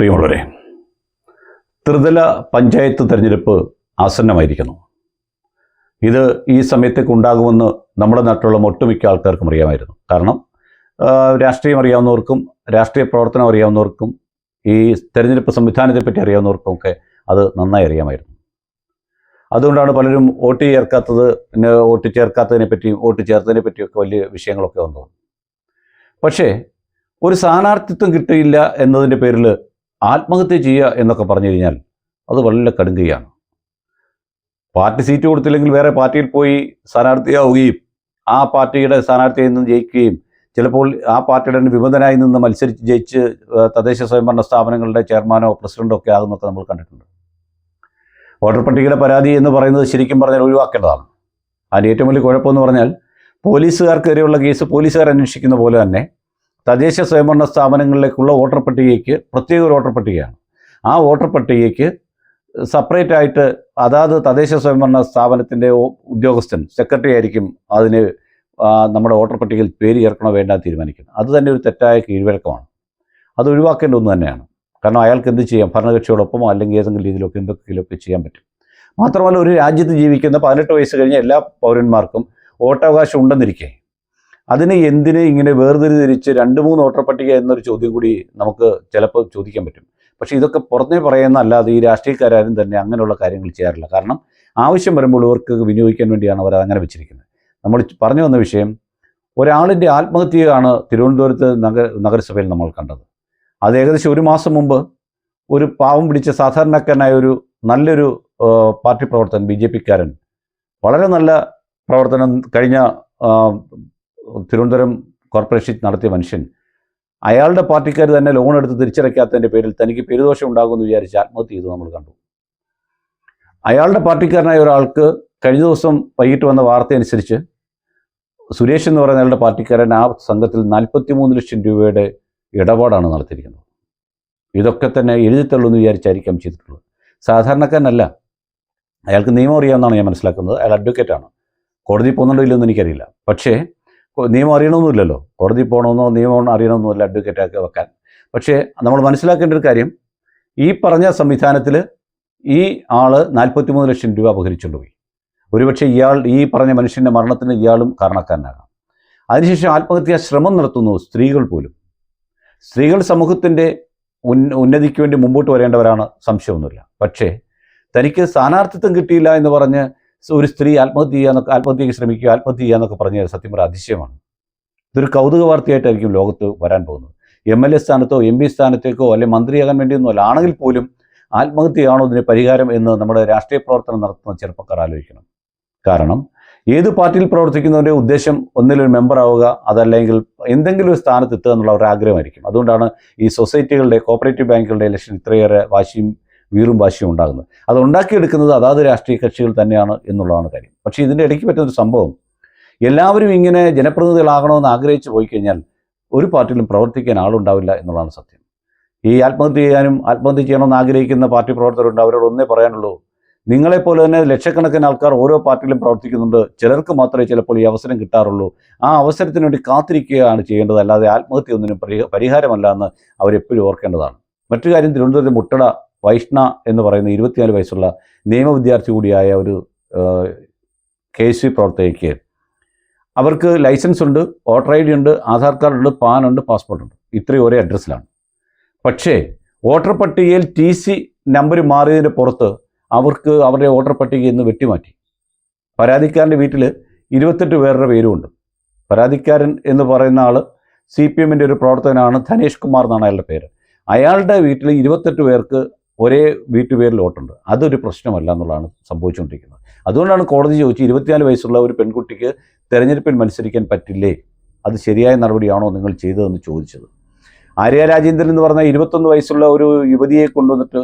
പ്രിയമുള്ളവരെ ത്രിതല പഞ്ചായത്ത് തിരഞ്ഞെടുപ്പ് ആസന്നമായിരിക്കുന്നു. ഇത് ഈ സമയത്തേക്ക് ഉണ്ടാകുമെന്ന് നമ്മുടെ നാട്ടിലുള്ള ഒട്ടുമിക്ക ആൾക്കാർക്കും അറിയാമായിരുന്നു. കാരണം രാഷ്ട്രീയം അറിയാവുന്നവർക്കും രാഷ്ട്രീയ പ്രവർത്തനം അറിയാവുന്നവർക്കും ഈ തെരഞ്ഞെടുപ്പ് സംവിധാനത്തെപ്പറ്റി അറിയാവുന്നവർക്കും ഒക്കെ അത് നന്നായി അറിയാമായിരുന്നു. അതുകൊണ്ടാണ് പലരും വോട്ട് ചേർക്കാത്തത് പിന്നെ വോട്ട് ചേർക്കാത്തതിനെ പറ്റിയും വോട്ട് ചേർത്തതിനെ പറ്റിയൊക്കെ വലിയ വിഷയങ്ങളൊക്കെ വന്നത്. പക്ഷേ ഒരു സ്ഥാനാർത്ഥിത്വം കിട്ടിയില്ല എന്നതിന്റെ പേരിൽ ആത്മഹത്യ ചെയ്യുക എന്നൊക്കെ പറഞ്ഞു കഴിഞ്ഞാൽ അത് വളരെ കടുങ്കയാണ്. പാർട്ടി സീറ്റ് കൊടുത്തില്ലെങ്കിൽ വേറെ പാർട്ടിയിൽ പോയി സ്ഥാനാർത്ഥിയാവുകയും ആ പാർട്ടിയുടെ സ്ഥാനാർത്ഥിയിൽ നിന്ന് ജയിക്കുകയും ചിലപ്പോൾ ആ പാർട്ടിയുടെ വിമതനായി നിന്ന് മത്സരിച്ച് ജയിച്ച് തദ്ദേശ സ്വയംഭരണ സ്ഥാപനങ്ങളുടെ ചെയർമാനോ പ്രസിഡന്റോ ഒക്കെ ആകുന്നൊക്കെ നമ്മൾ കണ്ടിട്ടുണ്ട്. വോട്ടർ പട്ടികയുടെ പരാതി എന്ന് പറയുന്നത് ശരിക്കും പറഞ്ഞാൽ ഒഴിവാക്കേണ്ടതാണ്. അതിന്റെ ഏറ്റവും വലിയ കുഴപ്പമെന്ന് പറഞ്ഞാൽ പോലീസുകാർക്കെതിരെയുള്ള കേസ് പോലീസുകാർ അന്വേഷിക്കുന്ന പോലെ തന്നെ തദ്ദേശ സ്വയംഭരണ സ്ഥാപനങ്ങളിലേക്കുള്ള വോട്ടർ പട്ടികയ്ക്ക് പ്രത്യേക ഒരു വോട്ടർ പട്ടികയാണ്. ആ വോട്ടർ പട്ടികയ്ക്ക് സെപ്പറേറ്റ് ആയിട്ട് അതാത് തദ്ദേശ സ്വയംഭരണ സ്ഥാപനത്തിന്റെ ഉദ്യോഗസ്ഥൻ സെക്രട്ടറി ആയിരിക്കും അതിന് നമ്മുടെ വോട്ടർ പട്ടികയിൽ പേര് ചേർക്കണോ വേണ്ട തീരുമാനിക്കുന്നത്. അത് തന്നെ ഒരു തെറ്റായ കീഴ്വഴക്കമാണ്. അത് ഒഴിവാക്കേണ്ട ഒന്ന് തന്നെയാണ്. കാരണം അയാൾക്ക് എന്ത് ചെയ്യാം? ഭരണകക്ഷിയോടൊപ്പമോ അല്ലെങ്കിൽ ഏതെങ്കിലും രീതിയിലൊക്കെ എന്തൊക്കെയൊക്കെ ചെയ്യാൻ പറ്റും. മാത്രമല്ല ഒരു രാജ്യത്ത് ജീവിക്കുന്ന പതിനെട്ട് വയസ്സ് കഴിഞ്ഞ എല്ലാ പൗരന്മാർക്കും വോട്ടവകാശം ഉണ്ടെന്നിരിക്കെ അതിന് എന്തിനെ ഇങ്ങനെ വേർതിരിച്ച് രണ്ട് മൂന്ന് വോട്ടർ പട്ടിക എന്നൊരു ചോദ്യം കൂടി നമുക്ക് ചിലപ്പോൾ ചോദിക്കാൻ പറ്റും. പക്ഷേ ഇതൊക്കെ പുറമേ പറയുന്ന അല്ലാതെ ഈ രാഷ്ട്രീയക്കാരും തന്നെ അങ്ങനെയുള്ള കാര്യങ്ങൾ ചെയ്യാറില്ല. കാരണം ആവശ്യം വരുമ്പോൾ ഇവർക്ക് വിനിയോഗിക്കാൻ വേണ്ടിയാണ് അവർ അങ്ങനെ വെച്ചിരിക്കുന്നത്. നമ്മൾ പറഞ്ഞു വന്ന വിഷയം ഒരാളിന്റെ ആത്മഹത്യയാണ് തിരുവനന്തപുരത്ത് നഗര നഗരസഭയിൽ നമ്മൾ കണ്ടത്. അത് ഏകദേശം ഒരു മാസം മുമ്പ് ഒരു പാവം പിടിച്ച സാധാരണക്കാരനായ ഒരു നല്ലൊരു പാർട്ടി പ്രവർത്തകൻ ബി ജെ പിക്കാരൻ വളരെ നല്ല പ്രവർത്തനം കഴിഞ്ഞ തിരുവനന്തപുരം കോർപ്പറേഷൻ നടത്തിയ മനുഷ്യൻ അയാളുടെ പാർട്ടിക്കാർ തന്നെ ലോൺ എടുത്ത് തിരിച്ചടയ്ക്കാത്തതിന്റെ പേരിൽ തനിക്ക് പെരുദോഷം ഉണ്ടാകുമെന്ന് വിചാരിച്ച് ആത്മഹത്യ ചെയ്തു നമ്മൾ കണ്ടു. അയാളുടെ പാർട്ടിക്കാരനായ ഒരാൾക്ക് കഴിഞ്ഞ ദിവസം വൈകിട്ട് വന്ന വാർത്ത അനുസരിച്ച് സുരേഷ് എന്ന് പറയുന്ന അയാളുടെ പാർട്ടിക്കാരൻ ആ സംഘത്തിൽ നാൽപ്പത്തി മൂന്ന് ലക്ഷം രൂപയുടെ ഇടപാടാണ് നടത്തിയിരിക്കുന്നത്. ഇതൊക്കെ തന്നെ എഴുതിത്തള്ളുമെന്ന് വിചാരിച്ചായിരിക്കാം ചെയ്തിട്ടുള്ളത്. സാധാരണക്കാരനല്ല. അയാൾക്ക് നിയമം അറിയാമെന്നാണ് ഞാൻ മനസ്സിലാക്കുന്നത്. അയാൾ അഡ്വക്കേറ്റാണ് കോടതി പോകുന്നുണ്ടോ ഇല്ലെന്ന് എനിക്കറിയില്ല. പക്ഷേ നിയമം അറിയണമെന്നില്ലല്ലോ കോടതി പോകണമെന്നോ നിയമം അറിയണമെന്നോ അഡ്വക്കേറ്റ് ആക്കി വെക്കാൻ. പക്ഷേ നമ്മൾ മനസ്സിലാക്കേണ്ട ഒരു കാര്യം ഈ പറഞ്ഞ സംവിധാനത്തിൽ ഈ ആൾ നാൽപ്പത്തിമൂന്ന് ലക്ഷം രൂപ അപഹരിച്ചുകൊണ്ട് പോയി. ഒരുപക്ഷെ ഇയാൾ ഈ പറഞ്ഞ മനുഷ്യന്റെ മരണത്തിന് ഇയാളും കാരണക്കാരനാകാം. അതിനുശേഷം ആത്മഹത്യാ ശ്രമം നടത്തുന്നു സ്ത്രീകൾ പോലും. സ്ത്രീകൾ സമൂഹത്തിന്റെ ഉന്നതിക്ക് വേണ്ടി മുമ്പോട്ട് വരേണ്ടവരാണ് സംശയമൊന്നുമില്ല. പക്ഷേ തനിക്ക് സ്ഥാനാർത്ഥിത്വം കിട്ടിയില്ല എന്ന് പറഞ്ഞ് ഒരു സ്ത്രീ ആത്മഹത്യ ചെയ്യാന്നൊക്കെ ആത്മഹത്യയ്ക്ക് ശ്രമിക്കുക ആത്മഹത്യ ചെയ്യാന്നൊക്കെ പറഞ്ഞാൽ സത്യം ഒരു അതിശയമാണ്. ഇതൊരു കൗതുക വാർത്തയായിട്ടായിരിക്കും ലോകത്ത് വരാൻ പോകുന്നത്. എം എൽ എ സ്ഥാനത്തോ എം പി സ്ഥാനത്തേക്കോ അല്ലെങ്കിൽ മന്ത്രിയാകാൻ വേണ്ടിയൊന്നും അല്ല. ആണെങ്കിൽ പോലും ആത്മഹത്യയാണോ ഇതിന് പരിഹാരം എന്ന് നമ്മുടെ രാഷ്ട്രീയ പ്രവർത്തനം നടത്തുന്ന ചെറുപ്പക്കാർ ആലോചിക്കണം. കാരണം ഏത് പാർട്ടിയിൽ പ്രവർത്തിക്കുന്നവരുടെ ഉദ്ദേശം ഒന്നിലൊരു മെമ്പർ ആവുക അതല്ലെങ്കിൽ എന്തെങ്കിലും ഒരു സ്ഥാനത്ത് എത്തുക എന്നുള്ള ഒരു ആഗ്രഹമായിരിക്കും അതുകൊണ്ടാണ് ഈ സൊസൈറ്റികളുടെ കോപ്പറേറ്റീവ് ബാങ്കുകളുടെ ഇലക്ഷൻ ഇത്രയേറെ വാശിയും വീറും വാശിയും ഉണ്ടാകുന്നത്. അത് ഉണ്ടാക്കിയെടുക്കുന്നത് അതാത് രാഷ്ട്രീയ കക്ഷികൾ തന്നെയാണ് എന്നുള്ളതാണ് കാര്യം. പക്ഷേ ഇതിന്റെ ഇടയ്ക്ക് പറ്റുന്നൊരു സംഭവം. എല്ലാവരും ഇങ്ങനെ ജനപ്രതിനിധികളാകണമെന്ന് ആഗ്രഹിച്ചു പോയി കഴിഞ്ഞാൽ ഒരു പാർട്ടിയിലും പ്രവർത്തിക്കാൻ ആളുണ്ടാവില്ല എന്നുള്ളതാണ് സത്യം. ഈ ആത്മഹത്യ ചെയ്യാനും ആത്മഹത്യ ചെയ്യണമെന്ന് ആഗ്രഹിക്കുന്ന പാർട്ടി പ്രവർത്തകരുണ്ട്. അവരോട് ഒന്നേ പറയാനുള്ളൂ. നിങ്ങളെപ്പോലെ തന്നെ ലക്ഷക്കണക്കിന് ആൾക്കാർ ഓരോ പാർട്ടിയിലും പ്രവർത്തിക്കുന്നുണ്ട്. ചിലർക്ക് മാത്രമേ ചിലപ്പോൾ ഈ അവസരം കിട്ടാറുള്ളൂ. ആ അവസരത്തിന് വേണ്ടി കാത്തിരിക്കുകയാണ് ചെയ്യേണ്ടത്. അല്ലാതെ ആത്മഹത്യ ഒന്നിനും പരിഹാരമല്ല എന്ന് അവരെപ്പോഴും ഓർക്കേണ്ടതാണ്. മറ്റു കാര്യം തിരുവനന്തപുരത്ത് മുട്ടട വൈഷ്ണ എന്ന് പറയുന്ന ഇരുപത്തിനാല് വയസ്സുള്ള നിയമ വിദ്യാർത്ഥി കൂടിയായ ഒരു കെ എസ് പ്രവർത്തകയ്ക്ക് അവർക്ക് ലൈസൻസ് ഉണ്ട് വോട്ടർ ഐ ഡി ഉണ്ട് ആധാർ കാർഡ് ഉണ്ട് പാൻ ഉണ്ട് പാസ്പോർട്ട് ഉണ്ട്. ഇത്രയും ഒരേ അഡ്രസ്സിലാണ്. പക്ഷേ വോട്ടർ പട്ടികയിൽ ടി സി നമ്പർ മാറിയതിന് പുറത്ത് അവർക്ക് അവരുടെ വോട്ടർ പട്ടിക ഇന്ന് വെട്ടിമാറ്റി. പരാതിക്കാരന്റെ വീട്ടിൽ ഇരുപത്തെട്ട് പേരുടെ പേരുമുണ്ട്. പരാതിക്കാരൻ എന്ന് പറയുന്ന ആൾ സി പി എമ്മിന്റെ ഒരു പ്രവർത്തകനാണ് ധനേഷ് കുമാർ എന്നാണ് അയാളുടെ പേര്. അയാളുടെ വീട്ടിൽ ഇരുപത്തെട്ട് പേർക്ക് ഒരേ വീട്ടുപേരിൽ വോട്ടുണ്ട്. അതൊരു പ്രശ്നമല്ല എന്നുള്ളതാണ് സംഭവിച്ചുകൊണ്ടിരിക്കുന്നത്. അതുകൊണ്ടാണ് കോടതി ചോദിച്ചു ഇരുപത്തിനാല് വയസ്സുള്ള ഒരു പെൺകുട്ടിക്ക് തെരഞ്ഞെടുപ്പിൽ മത്സരിക്കാൻ പറ്റില്ലേ? അത് ശരിയായ നടപടിയാണോ നിങ്ങൾ ചെയ്തതെന്ന് ചോദിച്ചത്. ആര്യ രാജേന്ദ്രൻ എന്ന് പറഞ്ഞ ഇരുപത്തൊന്ന് വയസ്സുള്ള ഒരു യുവതിയെ കൊണ്ടുവന്നിട്ട്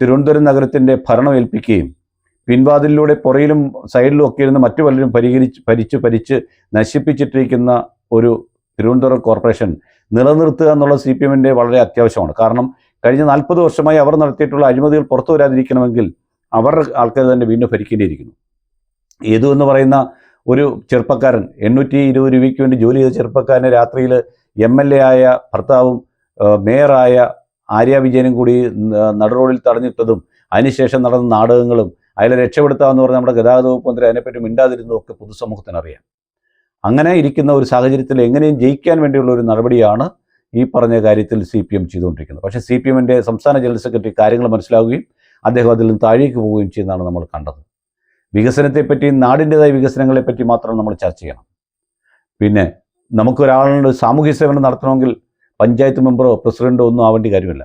തിരുവനന്തപുരം നഗരത്തിന്റെ ഭരണം ഏൽപ്പിക്കുകയും പിൻവാതിലിലൂടെ പുറയിലും സൈഡിലും ഒക്കെ ഇരുന്ന് മറ്റു പലരും പരിഹരിച്ച് ഭരിച്ച് ഭരിച്ച് നശിപ്പിച്ചിട്ടിരിക്കുന്ന ഒരു തിരുവനന്തപുരം കോർപ്പറേഷൻ നിലനിർത്തുക എന്നുള്ള സി പി എമ്മിന്റെ വളരെ അത്യാവശ്യമാണ്. കാരണം കഴിഞ്ഞ നാൽപ്പത് വർഷമായി അവർ നടത്തിയിട്ടുള്ള അഴിമതികൾ പുറത്തു വരാതിരിക്കണമെങ്കിൽ അവർ ആൾക്കാർ തന്നെ വീണ്ടും ഭരിക്കേണ്ടിയിരിക്കുന്നു. ഏതു എന്ന് പറയുന്ന ഒരു ചെറുപ്പക്കാരൻ എണ്ണൂറ്റി ഇരുപത് രൂപയ്ക്ക് വേണ്ടി ജോലി ചെയ്ത ചെറുപ്പക്കാരനെ രാത്രിയിൽ എം എൽ എ ആയ ഭർത്താവും മേയറായ ആര്യ വിജയനും കൂടി നടുറോഡിൽ തടഞ്ഞിട്ടതും അതിനുശേഷം നടന്ന നാടകങ്ങളും അതിലെ രക്ഷപ്പെടുത്താമെന്ന് പറഞ്ഞ നമ്മുടെ ഗതാഗത വകുപ്പ് മന്ത്രി അതിനെപ്പറ്റി മിണ്ടാതിരുന്നതും ഒക്കെ പൊതുസമൂഹത്തിനറിയാം അങ്ങനെ ഇരിക്കുന്ന ഒരു സാഹചര്യത്തിൽ എങ്ങനെയും ജയിക്കാൻ വേണ്ടിയുള്ള ഒരു നടപടിയാണ് ഈ പറഞ്ഞ കാര്യത്തിൽ സി പി എം ചെയ്തുകൊണ്ടിരിക്കുന്നത്. പക്ഷേ സി പി എമ്മിന്റെ സംസ്ഥാന ജനറൽ സെക്രട്ടറി കാര്യങ്ങൾ മനസ്സിലാവുകയും അദ്ദേഹം അതിൽ നിന്ന് താഴേക്ക് പോവുകയും ചെയ്യുന്നതാണ് നമ്മൾ കണ്ടത്. വികസനത്തെപ്പറ്റി നാടിന്റെതായ വികസനങ്ങളെപ്പറ്റി മാത്രം നമ്മൾ ചർച്ച ചെയ്യണം. പിന്നെ നമുക്കൊരാളുടെ സാമൂഹ്യ സേവനം നടത്തണമെങ്കിൽ പഞ്ചായത്ത് മെമ്പറോ പ്രസിഡന്റോ ഒന്നും ആവേണ്ട കാര്യമില്ല.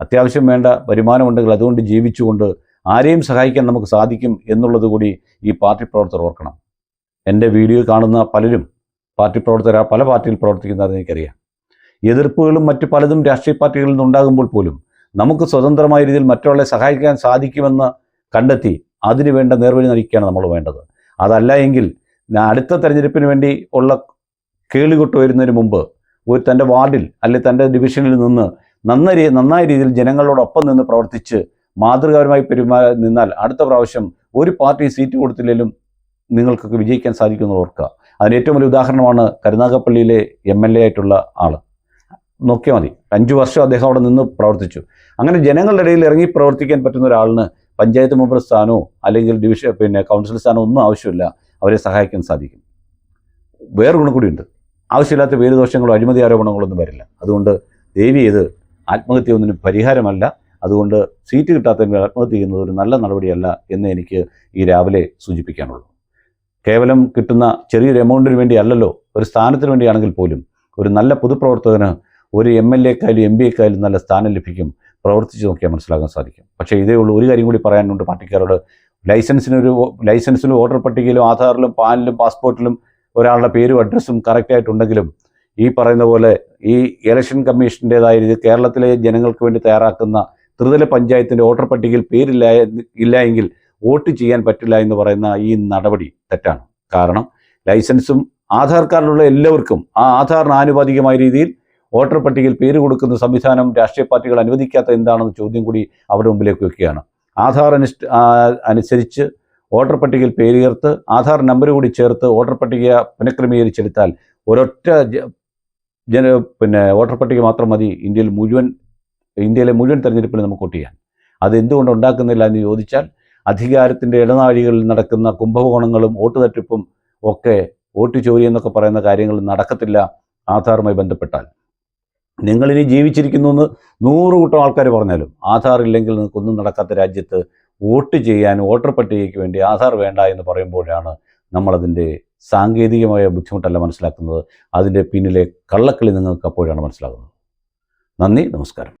അത്യാവശ്യം വേണ്ട വരുമാനമുണ്ടെങ്കിൽ അതുകൊണ്ട് ജീവിച്ചുകൊണ്ട് ആരെയും സഹായിക്കാൻ നമുക്ക് സാധിക്കും എന്നുള്ളത് കൂടി ഈ പാർട്ടി പ്രവർത്തകർ ഓർക്കണം. എന്റെ വീഡിയോ കാണുന്ന പലരും പാർട്ടി പ്രവർത്തകർ പല പാർട്ടിയിൽ പ്രവർത്തിക്കുന്നതെന്ന് എനിക്കറിയാം. എതിർപ്പുകളും മറ്റു പലതും രാഷ്ട്രീയ പാർട്ടികളിൽ നിന്നുണ്ടാകുമ്പോൾ പോലും നമുക്ക് സ്വതന്ത്രമായ രീതിയിൽ മറ്റുള്ളവരെ സഹായിക്കാൻ സാധിക്കുമെന്ന് കണ്ടെത്തി അതിന് വേണ്ട നേർവഴി നയിക്കുകയാണ് നമ്മൾ വേണ്ടത്. അതല്ല എങ്കിൽ അടുത്ത തെരഞ്ഞെടുപ്പിന് വേണ്ടി ഉള്ള കേളികൊട്ട് വരുന്നതിന് മുമ്പ് ഒരു തന്റെ വാർഡിൽ അല്ലെങ്കിൽ തന്റെ ഡിവിഷനിൽ നിന്ന് നന്ന രീ നന്നായ രീതിയിൽ ജനങ്ങളോടൊപ്പം നിന്ന് പ്രവർത്തിച്ച് മാതൃകാപരമായി പെരുമാ നിന്നാൽ അടുത്ത പ്രാവശ്യം ഒരു പാർട്ടി സീറ്റ് കൊടുത്തില്ലെങ്കിലും നിങ്ങൾക്കൊക്കെ വിജയിക്കാൻ സാധിക്കുമെന്ന് ഓർക്കുക. അതിന് ഏറ്റവും വലിയ ഉദാഹരണമാണ് കരുനാഗപ്പള്ളിയിലെ എം എൽ എ ആയിട്ടുള്ള ആൾ നോക്കിയാൽ മതി. അഞ്ചു വർഷം അദ്ദേഹം അവിടെ നിന്ന് പ്രവർത്തിച്ചു. അങ്ങനെ ജനങ്ങളുടെ ഇടയിൽ ഇറങ്ങി പ്രവർത്തിക്കാൻ പറ്റുന്ന ഒരാളിന് പഞ്ചായത്ത് മെമ്പർ സ്ഥാനമോ അല്ലെങ്കിൽ ഡിവിഷൻ പിന്നെ കൗൺസിൽ സ്ഥാനമോ ഒന്നും ആവശ്യമില്ല. അവരെ സഹായിക്കാൻ സാധിക്കും. വേറെ ഗുണം കൂടിയുണ്ട് ആവശ്യമില്ലാത്ത പേരുദോഷങ്ങളോ അഴിമതി ആരോപണങ്ങളോ ഒന്നും വരില്ല. അതുകൊണ്ട് ദേവി ഇത് ആത്മഹത്യ ഒന്നിനും പരിഹാരമല്ല. അതുകൊണ്ട് സീറ്റ് കിട്ടാത്തവർ ആത്മഹത്യ ചെയ്യുന്നത് ഒരു നല്ല നടപടിയല്ല എന്ന് എനിക്ക് ഈ രാവിലെ സൂചിപ്പിക്കാനുള്ളൂ. കേവലം കിട്ടുന്ന ചെറിയൊരു എമൗണ്ടിന് വേണ്ടിയല്ലല്ലോ ഒരു സ്ഥാനത്തിന് വേണ്ടിയാണെങ്കിൽ പോലും ഒരു നല്ല പൊതുപ്രവർത്തകന് ഒരു എം എൽ എക്കായാലും എം പി എക്കായാലും നല്ല സ്ഥാനം ലഭിക്കും. പ്രവർത്തിച്ച് നോക്കിയാൽ മനസ്സിലാക്കാൻ സാധിക്കും. പക്ഷേ ഇതേ ഉള്ളൂ ഒരു കാര്യം കൂടി പറയാനുണ്ട് പാർട്ടിക്കാരോട്. ലൈസൻസിനൊരു ലൈസൻസിലും വോട്ടർ പട്ടികയിലും ആധാറിലും പാനിലും പാസ്പോർട്ടിലും ഒരാളുടെ പേരും അഡ്രസ്സും കറക്റ്റായിട്ടുണ്ടെങ്കിലും ഈ പറയുന്ന പോലെ ഈ ഇലക്ഷൻ കമ്മീഷന്റെതായ രീതി കേരളത്തിലെ ജനങ്ങൾക്ക് വേണ്ടി തയ്യാറാക്കുന്ന ത്രിതല പഞ്ചായത്തിന്റെ വോട്ടർ പട്ടികയിൽ പേരില്ല ഇല്ല എങ്കിൽ വോട്ട് ചെയ്യാൻ പറ്റില്ല എന്ന് പറയുന്ന ഈ നടപടി തെറ്റാണ്. കാരണം ലൈസൻസും ആധാർ കാർഡിലുള്ള എല്ലാവർക്കും ആ ആധാറിന് ആനുപാതികമായ രീതിയിൽ വോട്ടർ പട്ടികയിൽ പേര് കൊടുക്കുന്ന സംവിധാനം രാഷ്ട്രീയ പാർട്ടികൾ അനുവദിക്കാത്ത എന്താണെന്ന് ചോദ്യം കൂടി അവരുടെ മുമ്പിലേക്ക് വെക്കുകയാണ്. ആധാർ അനുഷ്ഠ അനുസരിച്ച് വോട്ടർ പട്ടികയിൽ പേര് ചേർത്ത് ആധാർ നമ്പർ കൂടി ചേർത്ത് വോട്ടർ പട്ടിക പുനഃക്രമീകരിച്ചെടുത്താൽ ഒരൊറ്റ ജന പിന്നെ വോട്ടർ പട്ടിക മാത്രം മതി ഇന്ത്യയിൽ മുഴുവൻ ഇന്ത്യയിലെ മുഴുവൻ തെരഞ്ഞെടുപ്പിൽ നമുക്ക് വോട്ട് ചെയ്യാൻ. അത് എന്തുകൊണ്ട് ഉണ്ടാക്കുന്നില്ല എന്ന് ചോദിച്ചാൽ അധികാരത്തിന്റെ ഇടനാഴികളിൽ നടക്കുന്ന കുംഭകോണങ്ങളും വോട്ട് തട്ടിപ്പും ഒക്കെ വോട്ട് ചോരി എന്നൊക്കെ പറയുന്ന കാര്യങ്ങൾ നടക്കത്തില്ല ആധാറുമായി ബന്ധപ്പെട്ടാൽ. നിങ്ങളിനി ജീവിച്ചിരിക്കുന്നു എന്ന് നൂറ് കൂട്ടം ആൾക്കാർ പറഞ്ഞാലും ആധാർ ഇല്ലെങ്കിൽ നിങ്ങൾക്കൊന്നും നടക്കാത്ത രാജ്യത്ത് വോട്ട് ചെയ്യാൻ വോട്ടർ പട്ടികയ്ക്ക് വേണ്ടി ആധാർ വേണ്ട എന്ന് പറയുമ്പോഴാണ് നമ്മളതിന്റെ സാങ്കേതികമായ ബുദ്ധിമുട്ടല്ല മനസ്സിലാക്കുന്നത്. അതിന്റെ പിന്നിലെ കള്ളക്കളി നിങ്ങൾക്ക് അപ്പോഴാണ് മനസ്സിലാകുന്നത്. നന്ദി നമസ്കാരം.